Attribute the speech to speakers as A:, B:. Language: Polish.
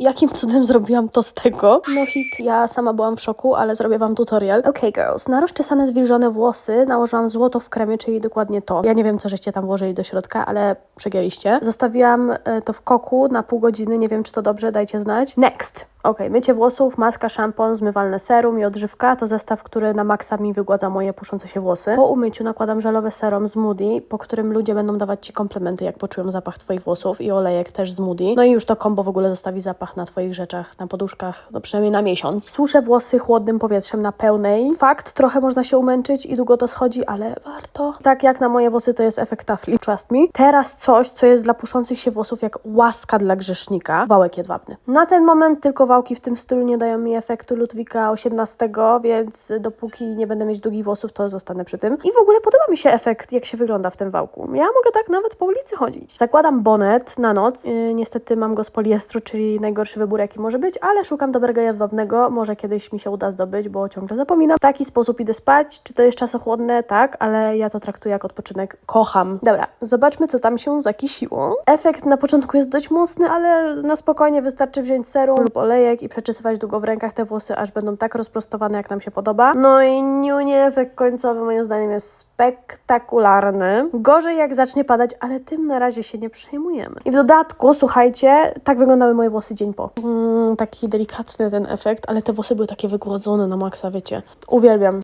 A: jakim cudem zrobiłam to z tego. No hit, ja sama byłam w szoku, ale zrobię wam tutorial. Okay girls, na rozczesane zwilżone włosy nałożyłam złoto w kremie, czyli dokładnie to. Ja nie wiem, co żeście tam włożyli do środka, ale przegięliście. Zostawiłam e, to w koku na pół godziny, nie wiem, czy to dobrze, dajcie znać. Next! Okej, mycie włosów, maska, szampon, zmywalne serum i odżywka to zestaw, który na maksa mi wygładza moje puszące się włosy. Po umyciu nakładam żelowe serum z Moody, po którym ludzie będą dawać Ci komplementy, jak poczują zapach Twoich włosów i olejek też z Moody. No i już to kombo w ogóle zostawi zapach na Twoich rzeczach, na poduszkach, no przynajmniej na miesiąc. Suszę włosy chłodnym powietrzem na pełnej. Fakt, trochę można się umęczyć i długo to schodzi, ale warto. Tak jak na moje włosy to jest efekt tafli, trust me. Teraz coś, co jest dla puszących się włosów jak łaska dla grzesznika. Wałek jedwabny. Na ten moment tylko wałki w tym stylu nie dają mi efektu Ludwika XVIII, więc dopóki nie będę mieć długich włosów, to zostanę przy tym. I w ogóle podoba mi się efekt, jak się wygląda w tym wałku. Ja mogę tak nawet po ulicy chodzić. Zakładam bonet na noc. Yy, niestety mam go z poliestru, czyli najgorszy wybór, jaki może być, ale szukam dobrego jedwabnego. Może kiedyś mi się uda zdobyć, bo ciągle zapominam. W taki sposób idę spać. Czy to jest czasochłodne? Tak, ale ja to traktuję jak odpoczynek. Kocham. Dobra, zobaczmy, co tam się zakisiło. Efekt na początku jest dość mocny, ale na spokojnie wystarczy wziąć serum lub i przeczesywać długo w rękach te włosy, aż będą tak rozprostowane, jak nam się podoba. No i niunie, efekt końcowy moim zdaniem jest spektakularny. Gorzej jak zacznie padać, ale tym na razie się nie przejmujemy. I w dodatku, słuchajcie, tak wyglądały moje włosy dzień po. Mm, taki delikatny ten efekt, ale te włosy były takie wygłodzone na maksa, wiecie. Uwielbiam.